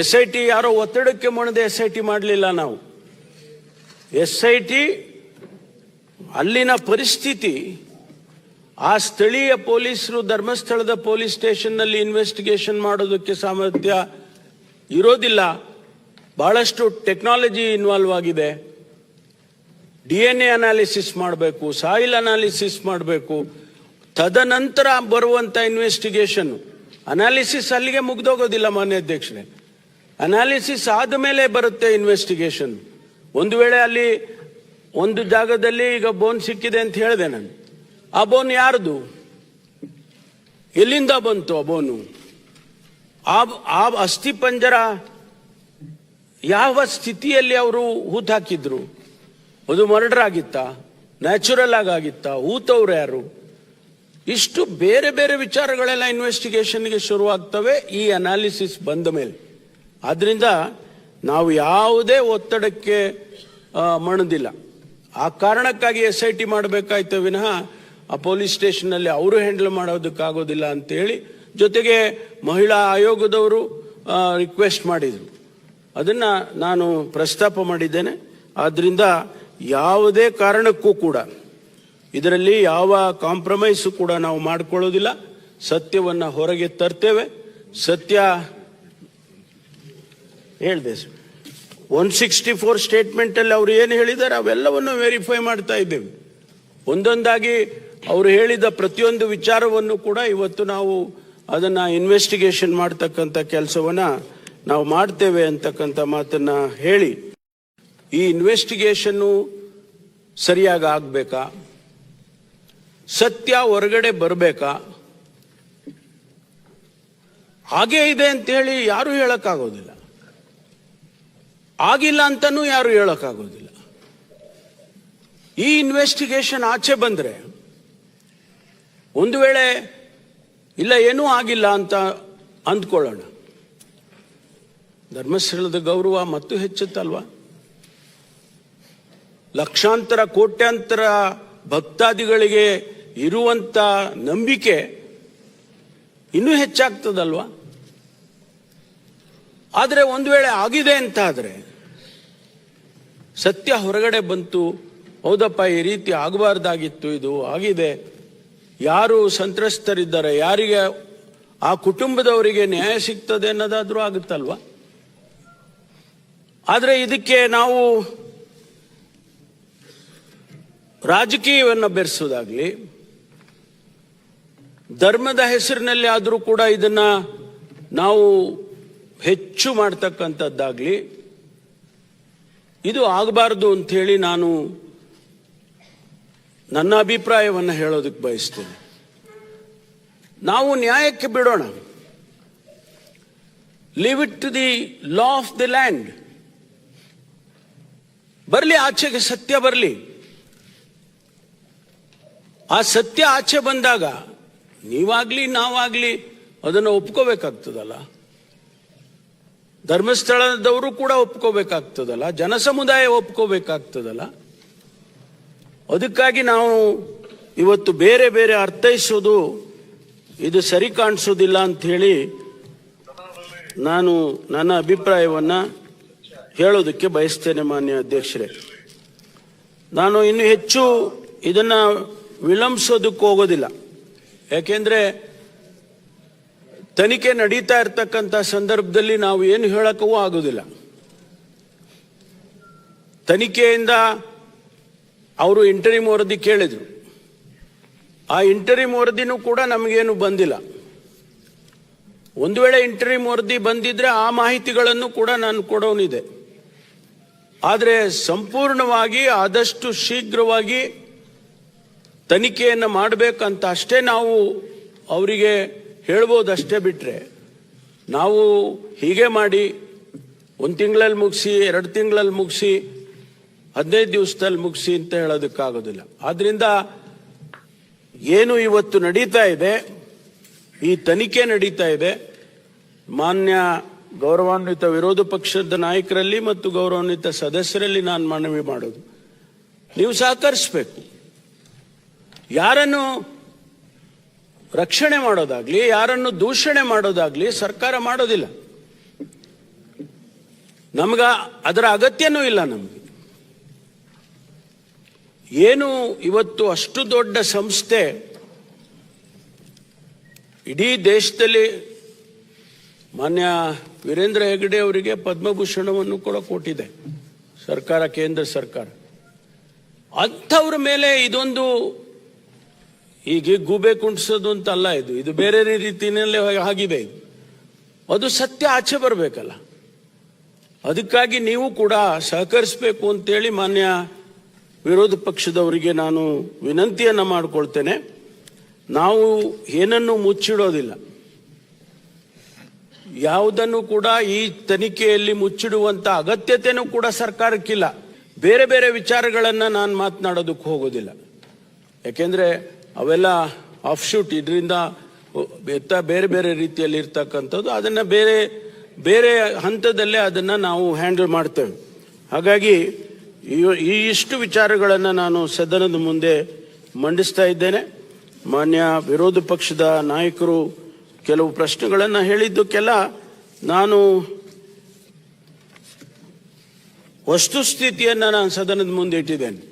S I T ಯಾರೋ ಒತ್ತಡಕ್ಕೆ ಮಣದೆ S I T ಮಾಡಲಿಲ್ಲ ನಾವು. ಎಸ್ ಐ ಟಿ ಅಲ್ಲಿನ ಪರಿಸ್ಥಿತಿ ಆ ಸ್ಥಳೀಯ ಪೊಲೀಸರು ಧರ್ಮಸ್ಥಳದ ಪೊಲೀಸ್ ಸ್ಟೇಷನ್ನಲ್ಲಿ ಇನ್ವೆಸ್ಟಿಗೇಷನ್ ಮಾಡೋದಕ್ಕೆ ಸಾಮರ್ಥ್ಯ ಇರೋದಿಲ್ಲ. ಬಹಳಷ್ಟು ಟೆಕ್ನಾಲಜಿ ಇನ್ವಾಲ್ವ್ ಆಗಿದೆ. ಡಿ ಎನ್ ಎ ಅನಾಲಿಸಿಸ್ ಮಾಡಬೇಕು ಸಾಯಿಲ್ ಅನಾಲಿಸಿಸ್ ಮಾಡಬೇಕು. ತದನಂತರ ಬರುವಂತ ಇನ್ವೆಸ್ಟಿಗೇಷನ್ ಅನಾಲಿಸಿಸ್ ಅಲ್ಲಿಗೆ ಮುಗ್ದೋಗೋದಿಲ್ಲ ಮಾನ್ಯ ಅಧ್ಯಕ್ಷರೇ. ಅನಾಲಿಸಿಸ್ ಆದಮೇಲೆ ಬರುತ್ತೆ ಇನ್ವೆಸ್ಟಿಗೇಷನ್ ಒಂದು ವೇಳೆ ಅಲ್ಲಿ ಒಂದು ಜಾಗದಲ್ಲಿ ಈಗ ಬೋನ್ ಸಿಕ್ಕಿದೆ ಅಂತ ಹೇಳಿದೆ ನಾನು. ಆ ಬೋನ್ ಯಾರ್ದು? ಎಲ್ಲಿಂದ ಬಂತು ಆ ಬೋನು ಆ ಅಸ್ಥಿ ಪಂಜರ ಯಾವ ಸ್ಥಿತಿಯಲ್ಲಿ ಅವರು ಹೂತ್ ಹಾಕಿದ್ರು? ಅದು ಮರ್ಡರ್ ಆಗಿತ್ತಾ? ನ್ಯಾಚುರಲ್ ಆಗಿ ಆಗಿತ್ತಾ? ಹೂತವ್ರು ಯಾರು? ಇಷ್ಟು ಬೇರೆ ಬೇರೆ ವಿಚಾರಗಳೆಲ್ಲ ಇನ್ವೆಸ್ಟಿಗೇಷನ್ಗೆ ಶುರುವಾಗ್ತವೆ ಈ ಅನಾಲಿಸಿಸ್ ಬಂದ ಮೇಲೆ. ಆದ್ರಿಂದ ನಾವು ಯಾವುದೇ ಒತ್ತಡಕ್ಕೆ ಮಣದಿಲ್ಲ. ಆ ಕಾರಣಕ್ಕಾಗಿ ಎಸ್ ಐ ಟಿ ಮಾಡಬೇಕಾಯ್ತು ವಿನಃ ಆ ಪೊಲೀಸ್ ಸ್ಟೇಷನ್ನಲ್ಲಿ ಅವರು ಹ್ಯಾಂಡಲ್ ಮಾಡೋದಕ್ಕಾಗೋದಿಲ್ಲ ಅಂತೇಳಿ ಜೊತೆಗೆ ಮಹಿಳಾ ಆಯೋಗದವರು ರಿಕ್ವೆಸ್ಟ್ ಮಾಡಿದರು. ಅದನ್ನ ನಾನು ಪ್ರಸ್ತಾಪ ಮಾಡಿದ್ದೇನೆ. ಆದ್ದರಿಂದ ಯಾವುದೇ ಕಾರಣಕ್ಕೂ ಕೂಡ ಇದರಲ್ಲಿ ಯಾವ ಕಾಂಪ್ರಮೈಸು ಕೂಡ ನಾವು ಮಾಡಿಕೊಳ್ಳೋದಿಲ್ಲ. ಸತ್ಯವನ್ನ ಹೊರಗೆ ತರ್ತೇವೆ. ಸತ್ಯ ಹೇಳ್ದೆ ಒನ್ ಸಿಕ್ಸ್ಟಿ ಫೋರ್ ಸ್ಟೇಟ್ಮೆಂಟ್ ಅಲ್ಲಿ ಅವ್ರು ಏನು ಹೇಳಿದ್ದಾರೆ, ಅವೆಲ್ಲವನ್ನು ವೆರಿಫೈ ಮಾಡ್ತಾ ಇದ್ದೇವೆ. ಒಂದೊಂದಾಗಿ ಅವರು ಹೇಳಿದ ಪ್ರತಿಯೊಂದು ವಿಚಾರವನ್ನು ಕೂಡ ಇವತ್ತು ನಾವು ಅದನ್ನ ಇನ್ವೆಸ್ಟಿಗೇಷನ್ ಮಾಡ್ತಕ್ಕಂಥ ಕೆಲಸವನ್ನ ನಾವು ಮಾಡ್ತೇವೆ ಅಂತಕ್ಕಂಥ ಮಾತನ್ನ ಹೇಳಿ. ಈ ಇನ್ವೆಸ್ಟಿಗೇಷನ್ನು ಸರಿಯಾಗಿ ಆಗಬೇಕಾ? ಸತ್ಯ ಹೊರಗಡೆ ಬರಬೇಕಾ? ಹಾಗೇ ಇದೆ ಅಂತ ಹೇಳಿ ಯಾರು ಹೇಳಕ್ಕಾಗೋದಿಲ್ಲ. ಆಗಿಲ್ಲ ಅಂತನೂ ಯಾರು ಹೇಳಕ್ಕಾಗೋದಿಲ್ಲ. ಈ ಇನ್ವೆಸ್ಟಿಗೇಷನ್ ಆಚೆ ಬಂದರೆ ಒಂದು ವೇಳೆ ಇಲ್ಲ ಏನೂ ಆಗಿಲ್ಲ ಅಂತ ಅಂದ್ಕೊಳ್ಳೋಣ. ಧರ್ಮಸ್ಥಳದ ಗೌರವ ಮತ್ತು ಹೆಚ್ಚುತ್ತಲ್ವಾ? ಲಕ್ಷಾಂತರ, ಕೋಟ್ಯಾಂತರ ಭಕ್ತಾದಿಗಳಿಗೆ ಇರುವಂತ ನಂಬಿಕೆ ಇನ್ನೂ ಹೆಚ್ಚಾಗ್ತದಲ್ವಾ? ಆದರೆ ಒಂದು ವೇಳೆ ಆಗಿದೆ ಅಂತ ಆದ್ರೆ ಸತ್ಯ ಹೊರಗಡೆ ಬಂತು. ಹೌದಪ್ಪ, ಈ ರೀತಿ ಆಗಬಾರ್ದಾಗಿತ್ತು, ಇದು ಆಗಿದೆ. ಯಾರು ಸಂತ್ರಸ್ತರಿದ್ದಾರೆ, ಯಾರಿಗೆ ಆ ಕುಟುಂಬದವರಿಗೆ ನ್ಯಾಯ ಸಿಗ್ತದೆ ಅನ್ನೋದಾದ್ರೂ ಆಗುತ್ತಲ್ವಾ? ಆದರೆ ಇದಕ್ಕೆ ನಾವು ರಾಜಕೀಯವನ್ನು ಬೆರೆಸೋದಾಗ್ಲಿ, ಧರ್ಮದ ಹೆಸರಿನಲ್ಲಿ ಆದರೂ ಕೂಡ ಇದನ್ನ ನಾವು ಹೆಚ್ಚು ಮಾಡ್ತಕ್ಕಂಥದ್ದಾಗ್ಲಿ ಇದು ಆಗಬಾರ್ದು ಅಂಥೇಳಿ ನಾನು ನನ್ನ ಅಭಿಪ್ರಾಯವನ್ನು ಹೇಳೋದಕ್ಕೆ ಬಯಸ್ತೇನೆ. ನಾವು ನ್ಯಾಯಕ್ಕೆ ಬಿಡೋಣ. Leave it to the law of the land ಬರಲಿ, ಆಚೆಗೆ ಸತ್ಯ ಬರಲಿ. ಆ ಸತ್ಯ ಆಚೆ ಬಂದಾಗ ನೀವಾಗ್ಲಿ, ನಾವಾಗ್ಲಿ ಅದನ್ನು ಒಪ್ಕೋಬೇಕಾಗ್ತದಲ್ಲ. ಧರ್ಮಸ್ಥಳದವರು ಕೂಡ ಒಪ್ಕೋಬೇಕಾಗ್ತದಲ್ಲ, ಜನಸಮುದಾಯ ಒಪ್ಕೋಬೇಕಾಗ್ತದಲ್ಲ. ಅದಕ್ಕಾಗಿ ನಾವು ಇವತ್ತು ಬೇರೆ ಬೇರೆ ಅರ್ಥೈಸೋದು, ಇದು ಸರಿ ಕಾಣಿಸೋದಿಲ್ಲ ಅಂತ ಹೇಳಿ ನಾನು ನನ್ನ ಅಭಿಪ್ರಾಯವನ್ನ ಹೇಳೋದಕ್ಕೆ ಬಯಸ್ತೇನೆ ಮಾನ್ಯ ಅಧ್ಯಕ್ಷರೇ. ನಾನು ಇನ್ನು ಹೆಚ್ಚು ಇದನ್ನ ವಿಳಂಬಿಸೋದಕ್ಕೆ ಹೋಗೋದಿಲ್ಲ. ಯಾಕೆಂದ್ರೆ ತನಿಖೆ ನಡೀತಾ ಇರ್ತಕ್ಕಂಥ ಸಂದರ್ಭದಲ್ಲಿ ನಾವು ಏನು ಹೇಳಕ್ಕೂ ಆಗೋದಿಲ್ಲ. ತನಿಖೆಯಿಂದ ಅವರು ಇಂಟರಿಮ್ ವರದಿ ಕೇಳಿದ್ರು. ಆ ಇಂಟರಿಮ್ ವರದಿನೂ ಕೂಡ ನಮಗೇನು ಬಂದಿಲ್ಲ. ಒಂದು ವೇಳೆ ಇಂಟರಿಮ್ ವರದಿ ಬಂದಿದ್ರೆ ಆ ಮಾಹಿತಿಗಳನ್ನು ಕೂಡ ನಾನು ಕೊಡೋನಿದೆ. ಆದರೆ ಸಂಪೂರ್ಣವಾಗಿ ಆದಷ್ಟು ಶೀಘ್ರವಾಗಿ ತನಿಖೆಯನ್ನು ಮಾಡಬೇಕಂತ ಅಷ್ಟೇ ನಾವು ಅವರಿಗೆ ಹೇಳ್ಬೋದಷ್ಟೇ ಬಿಟ್ಟರೆ ನಾವು ಹೀಗೆ ಮಾಡಿ ಒಂದು ತಿಂಗಳಲ್ಲಿ ಮುಗಿಸಿ, ಎರಡು ತಿಂಗಳಲ್ಲಿ ಮುಗಿಸಿ, ಹದಿನೈದು ದಿವಸದಲ್ಲಿ ಮುಗಿಸಿ ಅಂತ ಹೇಳೋದಕ್ಕಾಗೋದಿಲ್ಲ. ಆದ್ದರಿಂದ ಏನು ಇವತ್ತು ನಡೀತಾ ಇದೆ, ಈ ತನಿಖೆ ನಡೀತಾ ಇದೆ, ಮಾನ್ಯ ಗೌರವಾನ್ವಿತ ವಿರೋಧ ಪಕ್ಷದ ನಾಯಕರಲ್ಲಿ ಮತ್ತು ಗೌರವಾನ್ವಿತ ಸದಸ್ಯರಲ್ಲಿ ನಾನು ಮನವಿ ಮಾಡೋದು. ನೀವು ಸಹಕರಿಸಬೇಕು. ಯಾರನ್ನು ರಕ್ಷಣೆ ಮಾಡೋದಾಗ್ಲಿ, ಯಾರನ್ನು ದೂಷಣೆ ಮಾಡೋದಾಗ್ಲಿ ಸರ್ಕಾರ ಮಾಡೋದಿಲ್ಲ. ನಮ್ಗ ಅದರ ಅಗತ್ಯನೂ ಇಲ್ಲ ನಮಗೆ. ಏನು ಇವತ್ತು ಅಷ್ಟು ದೊಡ್ಡ ಸಂಸ್ಥೆ ಇಡೀ ದೇಶದಲ್ಲಿ ಮಾನ್ಯ ವೀರೇಂದ್ರ ಹೆಗಡೆ ಅವರಿಗೆ ಪದ್ಮಭೂಷಣವನ್ನು ಕೂಡ ಕೊಟ್ಟಿದೆ, ಸರ್ಕಾರ, ಕೇಂದ್ರ ಸರ್ಕಾರ. ಅಂಥವ್ರ ಮೇಲೆ ಇದೊಂದು ಹೀಗೆ ಗೂಬೆ ಕುಂಟಿಸೋದು ಅಂತ ಅಲ್ಲ ಇದು. ಇದು ಬೇರೆ ರೀತಿಯಲ್ಲಿ ಆಗಿದೆ ಇದು. ಅದು ಸತ್ಯ ಆಚೆ ಬರಬೇಕಲ್ಲ. ಅದಕ್ಕಾಗಿ ನೀವು ಕೂಡ ಸಹಕರಿಸಬೇಕು ಅಂತೇಳಿ ಮಾನ್ಯ ವಿರೋಧ ಪಕ್ಷದವರಿಗೆ ನಾನು ವಿನಂತಿಯನ್ನು ಮಾಡಿಕೊಳ್ತೇನೆ. ನಾವು ಏನನ್ನು ಮುಚ್ಚಿಡೋದಿಲ್ಲ. ಯಾವುದನ್ನು ಕೂಡ ಈ ತನಿಖೆಯಲ್ಲಿ ಮುಚ್ಚಿಡುವಂತ ಅಗತ್ಯತೆನೂ ಕೂಡ ಸರ್ಕಾರಕ್ಕಿಲ್ಲ. ಬೇರೆ ಬೇರೆ ವಿಚಾರಗಳನ್ನ ನಾನು ಮಾತನಾಡೋದಕ್ಕೆ ಹೋಗೋದಿಲ್ಲ. ಯಾಕೆಂದ್ರೆ ಅವೆಲ್ಲ ಆಫ್ ಶೂಟ್ ಇದರಿಂದ ಎತ್ತ ಬೇರೆ ಬೇರೆ ರೀತಿಯಲ್ಲಿ ಇರ್ತಕ್ಕಂಥದ್ದು. ಅದನ್ನು ಬೇರೆ ಬೇರೆ ಹಂತದಲ್ಲೇ ಅದನ್ನು ನಾವು ಹ್ಯಾಂಡಲ್ ಮಾಡ್ತೇವೆ. ಹಾಗಾಗಿ ಈ- ಇಷ್ಟು ವಿಚಾರಗಳನ್ನು ನಾನು ಸದನದ ಮುಂದೆ ಮಂಡಿಸ್ತಾ ಇದ್ದೇನೆ. ಮಾನ್ಯ ವಿರೋಧ ಪಕ್ಷದ ನಾಯಕರು ಕೆಲವು ಪ್ರಶ್ನೆಗಳನ್ನು ಹೇಳಿದ್ದಕ್ಕೆಲ್ಲ ನಾನು ವಸ್ತುಸ್ಥಿತಿಯನ್ನು ನಾನು ಸದನದ ಮುಂದೆ ಇಟ್ಟಿದ್ದೇನೆ.